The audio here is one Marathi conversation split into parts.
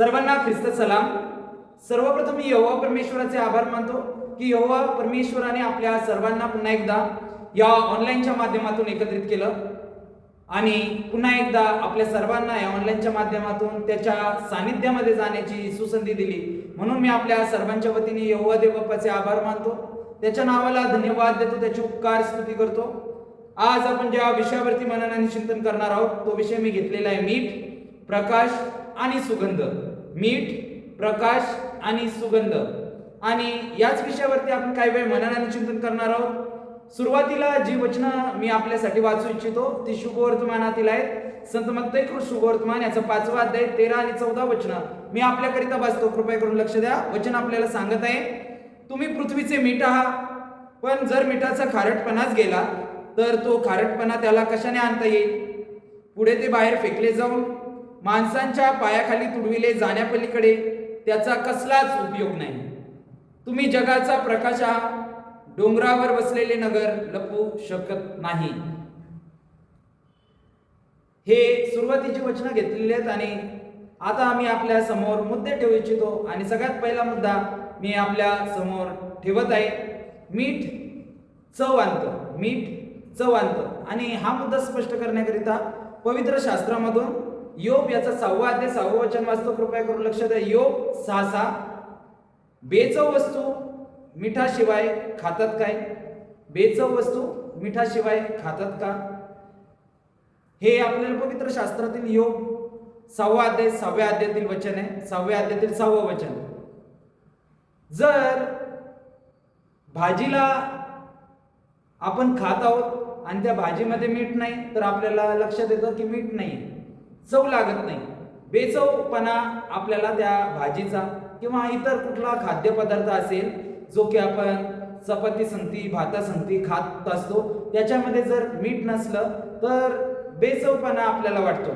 सर्वांना ख्रिस्त सलाम. सर्वप्रथम मी यहोवा परमेश्वराचे आभार मानतो की यहोवा परमेश्वराने आपल्या सर्वांना पुन्हा एकदा या ऑनलाईनच्या माध्यमातून एकत्रित केलं. आणि पुन्हा एकदा आपल्या सर्वांना या ऑनलाईनच्या माध्यमातून त्याच्या सानिध्यामध्ये जाण्याची सुसंधी दिली. म्हणून मी आपल्या सर्वांच्या वतीने यहोवा देवबाप्पाचे आभार मानतो. त्याच्या नावाला धन्यवाद देतो त्याची उपकार स्तुती करतो. आज आपण ज्या विषयावरती मनन आणि चिंतन करणार आहोत तो विषय मी घेतलेला आहे मीठ प्रकाश आणि सुगंध. मीठ प्रकाश आणि सुगंध. आणि याच विषयावरती आपण काही वेळ मनन आणि चिंतन करणार आहोत. सुरुवातीला जी वचनं मी आपल्यासाठी वाचू इच्छितो ती शुभवर्तमानातील आहेत. संत मत्तयकृत शुभवर्तमान याचा पाचवा अध्याय तेरा आणि चौदा वचनं. मी आपल्याकरिता वाचतो कृपया करून लक्ष द्या. वचन आपल्याला सांगत आहे तुम्ही पृथ्वीचे मीठ आहात पण जर मिठाचा खारटपणाच गेला तर तो खारटपणा त्याला कशाने आणता येईल? पुढे ते बाहेर फेकले जाऊन माणसांच्या पायाखाली तुडविले जाण्यापलीकडे त्याचा कसलाच उपयोग नाही. तुम्ही जगाचा प्रकाश डोंगरावर बसलेले नगर लपू शकत नाही. हे सुरुवातीची वचनं घेतलेली आहेत आणि आता आम्ही आपल्यासमोर मुद्दे ठेवू इच्छितो आणि सगळ्यात पहिला मुद्दा मी आपल्यासमोर ठेवत आहे. मीठ चव आणतं मीठ चव आणतं आणि हा मुद्दा स्पष्ट करण्याकरिता पवित्र शास्त्रामधून योग याचा सहावा अध्याय सहावं वचन वाचतो. कृपया करून लक्ष द्या. योग सहा सहा बेचव वस्तू मिठाशिवाय खातात काय? बेचव वस्तू मिठाशिवाय खातात का? हे आपल्याला पवित्र शास्त्रातील योग सहावा अध्याय सहाव्या अध्यायातील वचन आहे. सहाव्या अध्यायातील सहावं वचन. जर भाजीला आपण खात आहोत आणि त्या भाजीमध्ये मीठ नाही तर आपल्याला लक्षात येतं की मीठ नाही चव लागत नाही. बेचवपणा आपल्याला त्या भाजीचा किंवा इतर कुठला खाद्यपदार्थ असेल जो की आपण चपाती संगती भाता संगती खात असतो त्याच्यामध्ये जर मीठ नसलं तर बेचवपणा आपल्याला वाटतो.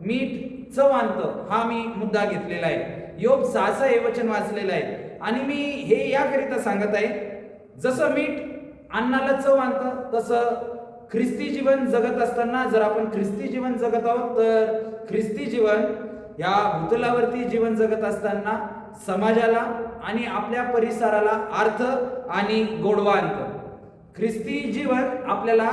मीठ चव आणतं हा मी मुद्दा घेतलेला आहे. योग सहासा हे वचन वाचलेलं आहे. आणि मी हे याकरिता सांगत आहे जसं मीठ अन्नाला चव आणतं तसं ख्रिस्ती जीवन जगत असताना जर आपण ख्रिस्ती जीवन जगत आहोत तर ख्रिस्ती जीवन या भूतलावरती जीवन जगत असताना समाजाला आणि आपल्या परिसराला अर्थ आणि गोडवा आणतं ख्रिस्ती जीवन आपल्याला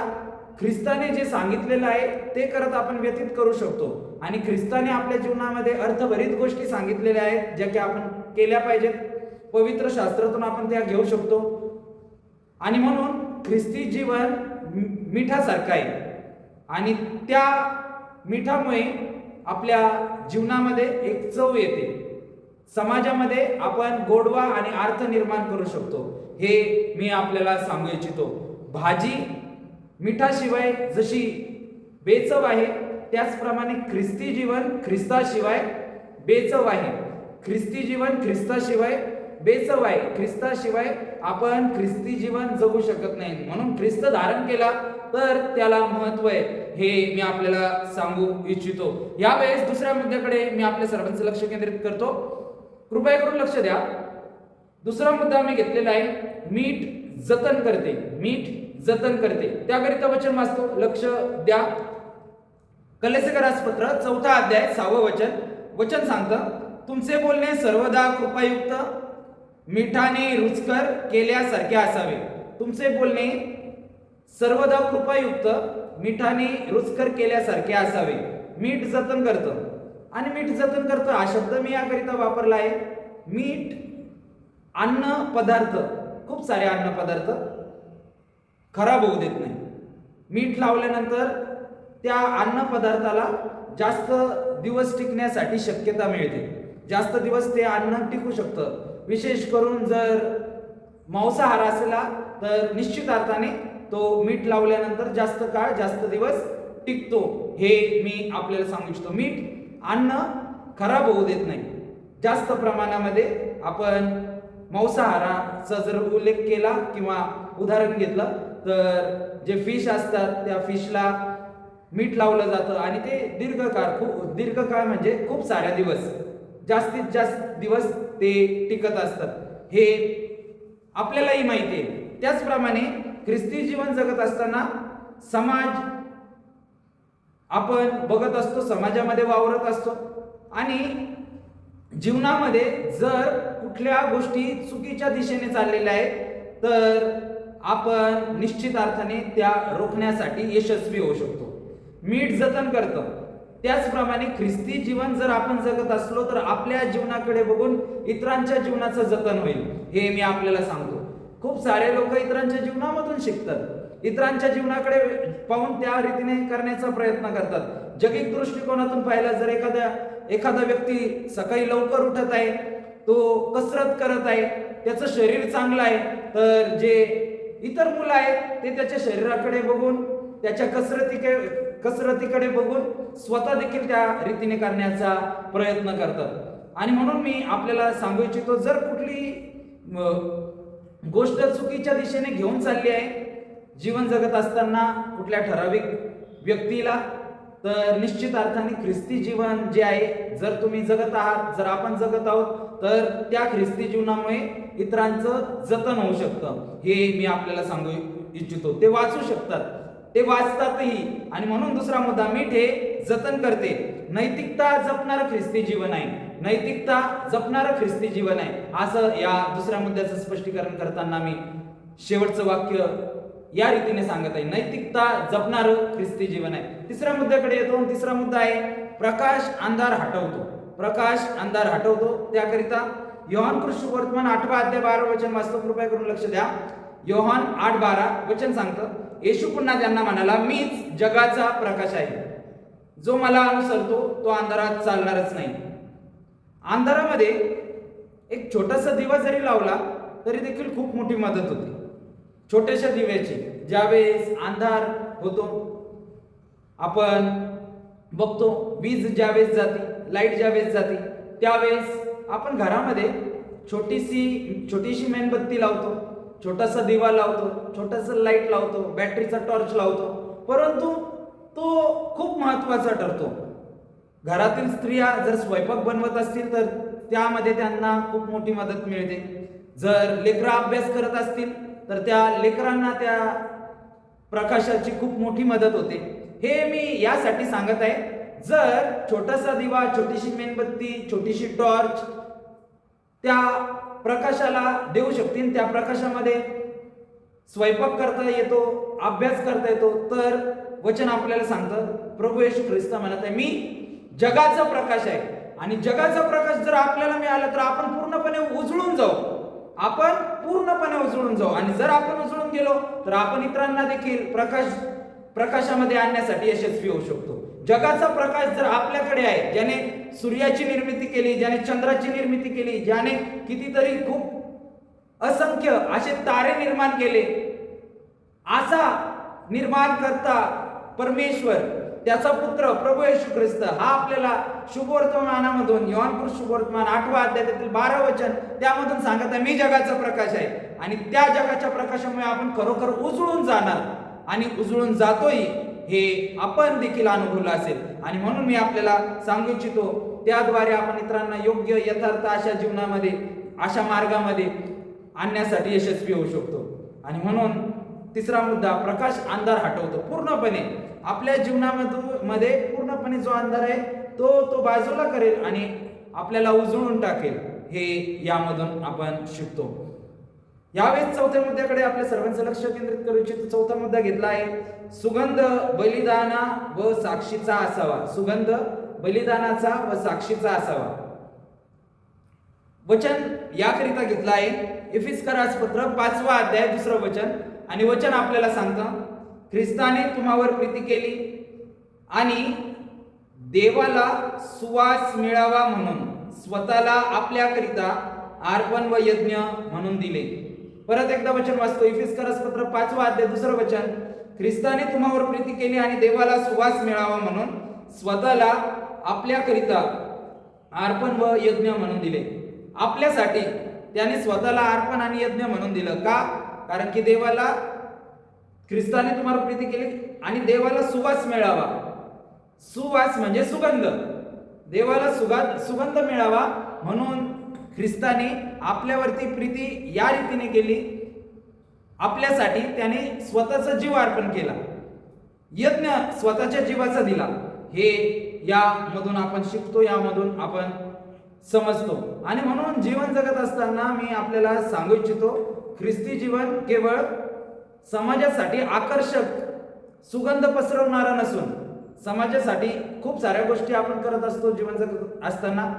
ख्रिस्ताने जे सांगितलेलं आहे ते करत आपण व्यतीत करू शकतो. आणि ख्रिस्ताने आपल्या जीवनामध्ये अर्थभरित गोष्टी सांगितलेल्या आहेत ज्या की आपण केल्या पाहिजेत. पवित्र शास्त्रातून आपण त्या घेऊ शकतो. आणि म्हणून ख्रिस्ती जीवन मिठासारखं आहे. आणि त्या मिठामुळे आपल्या जीवनामध्ये एक चव येते. समाजामध्ये आपण गोडवा आणि अर्थ निर्माण करू शकतो. हे मी आपल्याला सांगू इच्छितो. भाजी मिठाशिवाय जशी बेचव आहे त्याचप्रमाणे ख्रिस्ती जीवन ख्रिस्ताशिवाय बेचव आहे. ख्रिस्ती जीवन ख्रिस्ताशिवाय बेचव आहे. ख्रिस्ताशिवाय आपण ख्रिस्ती जीवन जगू शकत नाही. म्हणून ख्रिस्त धारण केला तर त्याला महत्त्व आहे. हे मी आपल्याला सांगू इच्छितो. यावेळेस दुसऱ्या मुद्द्याकडे मी आपल्या सर्वांचं लक्ष केंद्रित करतो. कृपया करून लक्ष द्या. दुसरा मुद्दा मी घेतलेला आहे. मीठ जतन करते. मीठ जतन करते. त्याकरिता वचन वाचतो. लक्ष द्या. कलेसकरासपत्र चौथा अध्याय सहावं वचन. वचन सांगतं तुमचे बोलणे सर्वदा कृपायुक्त मिठाने रुचकर केल्यासारखे असावे. तुमचे बोलणे सर्वदा कृपायुक्त मिठाने रुचकर केल्यासारखे असावे. मीठ जतन करतं. आणि मीठ जतन करतं हा शब्द मी याकरिता वापरला आहे. मीठ अन्न पदार्थ खूप सारे अन्न पदार्थ खराब होऊ देत नाही. मीठ लावल्यानंतर त्या अन्न पदार्थाला जास्त दिवस टिकण्यासाठी शक्यता मिळते. जास्त दिवस ते अन्न टिकू शकतं. विशेष करून जर मांसाहार असला तर निश्चित अर्थाने तो मीठ लावल्यानंतर जास्त काळ जास्त दिवस टिकतो. हे मी आपल्याला सांगू इच्छितो. मीठ अन्न खराब होऊ देत नाही. जास्त प्रमाणामध्ये आपण मांसाहाराचा जर उल्लेख केला किंवा उदाहरण घेतलं तर जे फिश असतात त्या फिशला मीठ लावलं जातं आणि ते दीर्घकाळ खूप दीर्घकाळ म्हणजे खूप साऱ्या दिवस जास्तीत जास्त दिवस ते टिकत असतात. हे आपल्यालाही माहिती आहे. त्याचप्रमाणे ख्रिस्ती जीवन जगत असताना समाज आपण बघत असतो समाजामध्ये वावरत असतो. आणि जीवनामध्ये जर कुठल्या गोष्टी चुकीच्या दिशेने चाललेल्या आहेत तर आपण निश्चित अर्थाने त्या रोखण्यासाठी यशस्वी होऊ शकतो. मीठ जतन करतं. त्याचप्रमाणे ख्रिस्ती जीवन जर आपण जगत असलो तर आपल्या जीवनाकडे बघून इतरांच्या जीवनाचं जतन होईल. हे मी आपल्याला सांगतो. खूप सारे लोक इतरांच्या जीवनामधून शिकतात. इतरांच्या जीवनाकडे पाहून त्या रीतीने करण्याचा प्रयत्न करतात. जगिक दृष्टिकोनातून पाहिला जर एखाद्या एखादा व्यक्ती सकाळी लवकर उठत आहे तो कसरत करत आहे त्याचं शरीर चांगलं आहे तर जे इतर मुलं आहेत ते त्याच्या शरीराकडे बघून त्याच्या कसरतीकडे कसरतीकडे बघून स्वतः देखील त्या रीतीने करण्याचा प्रयत्न करतात. आणि म्हणून मी आपल्याला सांगू इच्छितो जर कुठली गोष्ट चुकीच्या दिशेने घेऊन चालली आहे. जीवन जगत असताना कुठल्या ठराविक व्यक्तीला तर निश्चित अर्थाने ख्रिस्ती जीवन जे आहे जर तुम्ही जगत आहात जर आपण जगत आहोत तर त्या ख्रिस्ती जीवनामुळे इतरांचं जतन होऊ शकतं. हे मी आपल्याला सांगू इच्छितो. ते वाचू शकतात. ते वाचतातही. आणि म्हणून दुसरा मुद्दा मीठ हे जतन करते. नैतिकता जपणारं ख्रिस्ती जीवन आहे. नैतिकता जपणारं ख्रिस्ती जीवन आहे. असं या दुसऱ्या मुद्द्याचं स्पष्टीकरण करताना मी शेवटचं वाक्य या रीतीने सांगत आहे. नैतिकता जपणारं ख्रिस्ती जीवन आहे. तिसऱ्या मुद्द्याकडे येतो तिसरा मुद्दा आहे प्रकाश अंधार हटवतो. प्रकाश अंधार हटवतो. त्याकरिता योहान कृष्ण वर्तमान आठवा अध्याय बारा वचन वास्तव कृपया करून लक्ष द्या. योहान आठ बारा वचन सांगतं येशू पुन्हा त्यांना म्हणाला मीच जगाचा प्रकाश आहे. जो मला अनुसरतो तो अंधारात चालणारच नाही. अंधारामध्ये एक छोटासा दिवा जरी लावला तरी देखील खूप मोठी मदत होते. छोट्याशा दिव्याची ज्यावेळेस अंधार होतो आपण बघतो वीज ज्यावेळेस जाते लाइट ज्यावेळेस जाते त्यावेळेस आपण घरामध्ये छोटीशी छोटीशी मेणबत्ती लावतो छोटासा दिवा लावतो छोटासा लाइट लावतो बॅटरीचा टॉर्च लावतो परंतु तो खूप महत्त्वाचा ठरतो. घरातील स्त्रिया जर स्वयंपाक बनवत असतील तर त्यामध्ये त्यांना खूप मोठी मदत मिळते. जर लेकरं अभ्यास करत असतील तर त्या लेकरांना त्या प्रकाशाची खूप मोठी मदत होते. हे मी यासाठी सांगत आहे जर छोटासा दिवा छोटीशी मेणबत्ती छोटीशी टॉर्च त्या प्रकाशाला देऊ शकतील त्या प्रकाशामध्ये स्वयंपाक करता येतो अभ्यास करता येतो तर वचन आपल्याला सांगतं प्रभू येशू ख्रिस्त म्हणत आहे मी जगाचा प्रकाश आहे. आणि जगाचा प्रकाश जर आपल्याला मिळाला तर आपण पूर्णपणे उजळून जाऊ. आपण पूर्णपणे उजळून जाऊ. आणि जर आपण उजळून गेलो तर आपण इतरांना देखील प्रकाश प्रकाशामध्ये आणण्यासाठी यशस्वी होऊ शकतो. जगाचा प्रकाश जर आपल्याकडे आहे ज्याने सूर्याची निर्मिती केली ज्याने चंद्राची निर्मिती केली ज्याने कितीतरी खूप असंख्य असे तारे निर्माण केले असा निर्माण करता परमेश्वर त्याचा पुत्र प्रभू येशू ख्रिस्त हा आपल्याला शुभवर्तमानामधून योहानपूर शुभवर्तमान आठवा अध्यायातील बारा वचन त्यामधून सांगत आहे मी जगाचा प्रकाश आहे. आणि त्या जगाच्या प्रकाशामुळे आपण खरोखर उजळून जाणार. आणि उजळून जातोय हे आपण देखील अनुभवलं असेल. आणि म्हणून मी आपल्याला सांगू इच्छितो त्याद्वारे आपण इतरांना योग्य यथार्थ अशा जीवनामध्ये अशा मार्गामध्ये आणण्यासाठी यशस्वी होऊ शकतो. आणि म्हणून तिसरा मुद्दा प्रकाश अंधार हटवतो. पूर्णपणे आपल्या जीवनामधून मध्ये पूर्णपणे जो अंधार आहे तो तो बाजूला करेल आणि आपल्याला उजळून टाकेल. हे यामधून आपण शिकतो. यावेळेस चौथ्या मुद्द्याकडे आपल्या सर्वांचं लक्ष केंद्रित करू इच्छितो. चौथा मुद्दा घेतला आहे सुगंध बलिदाना व साक्षीचा असावा. सुगंध बलिदानाचा व साक्षीचा असावा. वचन याकरिता घेतला आहे. इफिस्करास पत्र पाचवा अध्याय दुसरं वचन. आणि वचन आपल्याला सांगतं ख्रिस्ताने तुम्हावर प्रीती केली आणि देवाला सुवास मिळावा म्हणून स्वतःला आपल्याकरिता अर्पण व यज्ञ म्हणून दिले. परत एकदा वचन वाचतो इफिस्करस पत्र पाचवा अध्याय दुसरं वचन. ख्रिस्ताने तुम्हावर प्रीती केली आणि देवाला सुवास मिळावा म्हणून स्वतःला आपल्याकरिता अर्पण व यज्ञ म्हणून दिले. आपल्यासाठी त्याने स्वतःला अर्पण आणि यज्ञ म्हणून दिलं. का? कारण की देवाला ख्रिस्ताने तुम्हाला प्रीती केली आणि देवाला सुवास मिळावा. सुवास म्हणजे सुगंध. देवाला सुगंध सुगंध मिळावा म्हणून ख्रिस्ताने आपल्यावरती प्रीती या रीतीने केली. आपल्यासाठी त्याने स्वतःचा जीव अर्पण केला. यज्ञ स्वतःच्या जीवाचा दिला. हे यामधून आपण शिकतो यामधून आपण समजतो. आणि म्हणून जीवन जगत असताना मी आपल्याला सांगू इच्छितो ख्रिस्ती जीवन केवळ समाजासाठी आकर्षक सुगंध पसरवणारा नसून समाजासाठी खूप साऱ्या गोष्टी आपण करत असतो जीवन जगत असताना.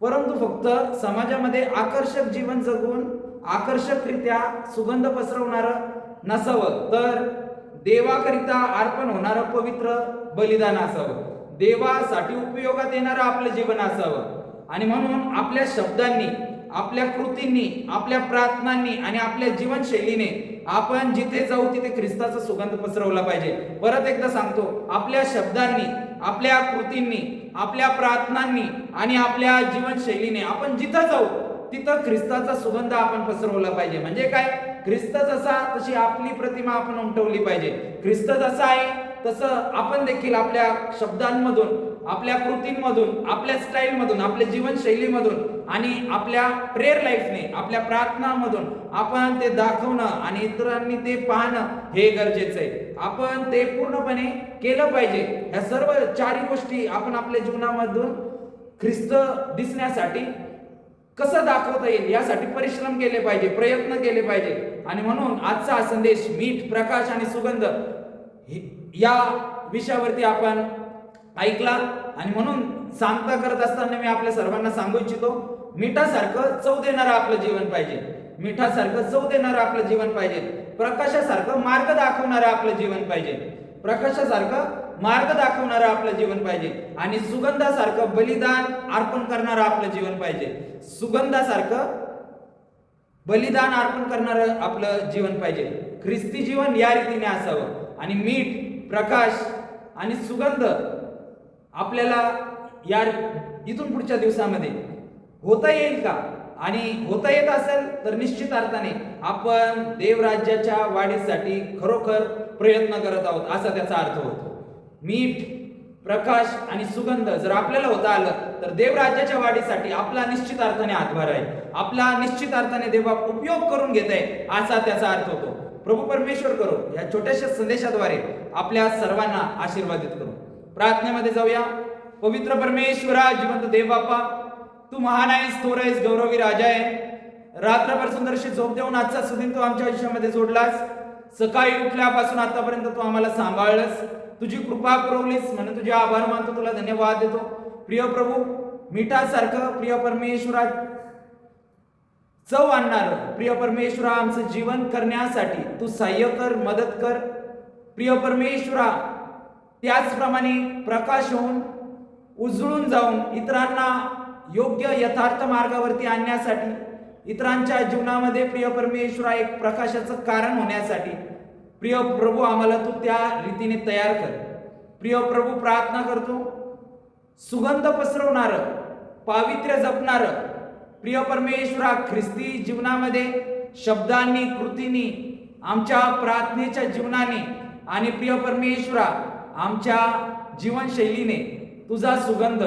परंतु फक्त समाजामध्ये आकर्षक जीवन जगून आकर्षकरित्या सुगंध पसरवणारं नसावं तर देवाकरिता अर्पण होणारं पवित्र बलिदान असावं. देवासाठी उपयोगात येणारं आपलं जीवन असावं. आणि म्हणून आपल्या शब्दांनी आपल्या कृतींनी आपल्या प्रार्थनांनी आणि आपल्या जीवनशैलीने आपण जिथे जाऊ तिथे ख्रिस्ताचा सुगंध पसरवला पाहिजे. परत एकदा सांगतो आपल्या शब्दांनी आपल्या कृतींनी आपल्या प्रार्थनांनी आणि आपल्या जीवनशैलीने आपण जिथं जाऊ तिथं ख्रिस्ताचा सुगंध आपण पसरवला पाहिजे. म्हणजे काय? ख्रिस्त जसा तशी आपली प्रतिमा आपण उमटवली पाहिजे. ख्रिस्त जसा आहे तसं आपण देखील आपल्या शब्दांमधून आपल्या कृतींमधून आपल्या स्टाईलमधून आपल्या जीवनशैलीमधून आणि आपल्या प्रेयर लाईफने आपल्या प्रार्थनामधून आपण ते दाखवणं आणि इतरांनी ते पाहणं हे गरजेचं आहे. आपण ते पूर्णपणे केलं पाहिजे. ह्या सर्व चारही गोष्टी आपण आपल्या जीवनामधून ख्रिस्त दिसण्यासाठी कसं दाखवता येईल यासाठी परिश्रम केले पाहिजे प्रयत्न केले पाहिजे. आणि म्हणून आजचा हा संदेश मीठ प्रकाश आणि सुगंध या विषयावरती आपण ऐकला आणि म्हणून सांगता करत असताना मी आपल्या सर्वांना सांगू इच्छितो मिठासारखं चव देणारं आपलं जीवन पाहिजे. मिठासारखं चव देणारं आपलं जीवन पाहिजे. प्रकाशासारखं मार्ग दाखवणारं आपलं जीवन पाहिजे. प्रकाशासारखं मार्ग दाखवणारं आपलं जीवन पाहिजे. आणि सुगंधासारखं बलिदान अर्पण करणारं आपलं जीवन पाहिजे. सुगंधासारखं बलिदान अर्पण करणारं आपलं जीवन पाहिजे. ख्रिस्ती जीवन या रीतीने असावं. आणि मीठ प्रकाश आणि सुगंध आपल्याला या इथून पुढच्या दिवसामध्ये होता येईल का? आणि होता येत असेल तर निश्चित अर्थाने आपण देवराज्याच्या वाढीसाठी खरोखर प्रयत्न करत आहोत असा त्याचा अर्थ होतो. मीठ प्रकाश आणि सुगंध जर आपल्याला होता आलं तर देवराज्याच्या वाढीसाठी आपला निश्चित अर्थाने हातभार आहे. आपला निश्चित अर्थाने देवा उपयोग करून घेत आहे असा त्याचा अर्थ होतो. प्रभू परमेश्वर करो या छोट्याशा संदेशाद्वारे आपल्या सर्वांना आशीर्वादित करू. प्रार्थनेमध्ये जाऊया. पवित्र परमेश्वरा जिवंत देव बाप्पा तू महान आहेस थोर आहेस गौरवी राजा आहे. रात्रभर सुंदरशी झोप देऊन आजचा सुदिन तू आमच्या आयुष्यामध्ये जोडलास. सकाळी उठल्यापासून आतापर्यंत तू आम्हाला सांभाळलंस. तुझी कृपा पुरवलीस म्हणून तुझे आभार मानतो तुला धन्यवाद देतो. प्रिय प्रभू मिठासारखं प्रिय परमेश्वरा चव आणणार. प्रिय परमेश्वरा आमचं जीवन करण्यासाठी तू सहाय्य कर मदत कर. प्रिय परमेश्वरा त्याचप्रमाणे प्रकाश होऊन उजळून जाऊन इतरांना योग्य यथार्थ मार्गावरती आणण्यासाठी इतरांच्या जीवनामध्ये प्रिय परमेश्वरा एक प्रकाशाचं कारण होण्यासाठी प्रिय प्रभू आम्हाला तू त्या रीतीने तयार कर. प्रिय प्रभू प्रार्थना करतो. सुगंध पसरवणारं पावित्र्य जपणारं प्रिय परमेश्वरा ख्रिस्ती जीवनामध्ये शब्दांनी कृतींनी आमच्या प्रार्थनेच्या जीवनाने आणि प्रिय परमेश्वरा आमच्या जीवनशैलीने तुझा सुगंध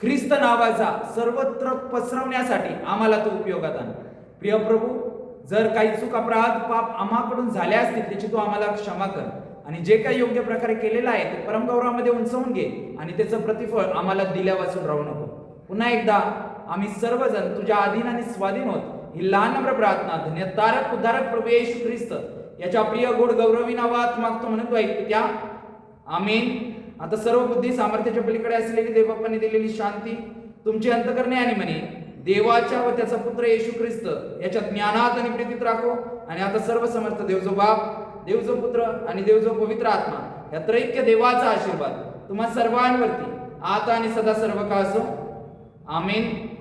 ख्रिस्त नावाचा सर्वत्र पसरवण्यासाठी आम्हाला तो उपयोगात आण. प्रिय प्रभू जर काही चूक अपराध पाप आम्हाकडून झाल्या असतील त्याची तू आम्हाला क्षमा कर आणि जे काही योग्य प्रकारे केलेलं आहे ते परमगौरवामध्ये उंचवून घे आणि त्याचं प्रतिफळ आम्हाला दिल्यावाचून राहू नको. पुन्हा एकदा आम्ही सर्वजण तुझ्या अधीन आणि स्वाधीन होत. ही लहान प्रार्थना धन्य तारक उद्धारक प्रभू येशू ख्रिस्त. याच्या प्रिय गोड गौरवी नावात मागतो म्हणून तू ऐकतो त्या. आमीन. आता सर्व बुद्धी सामर्थ्याच्या पलीकडे असलेली देवबापाने दिलेली शांती तुमची अंतकरणे आणि म्हणे देवाच्या व त्याचा पुत्र येशू ख्रिस्त याच्या ज्ञानात आणि प्रीतीत राखो. आणि आता सर्व समर्थ देवजो बाप देवजो पुत्र आणि देवजो पवित्र आत्मा या त्रैक्य देवाचा आशीर्वाद तुम्हा सर्वांवरती. आता आणि सदा सर्व का असो. आमीन.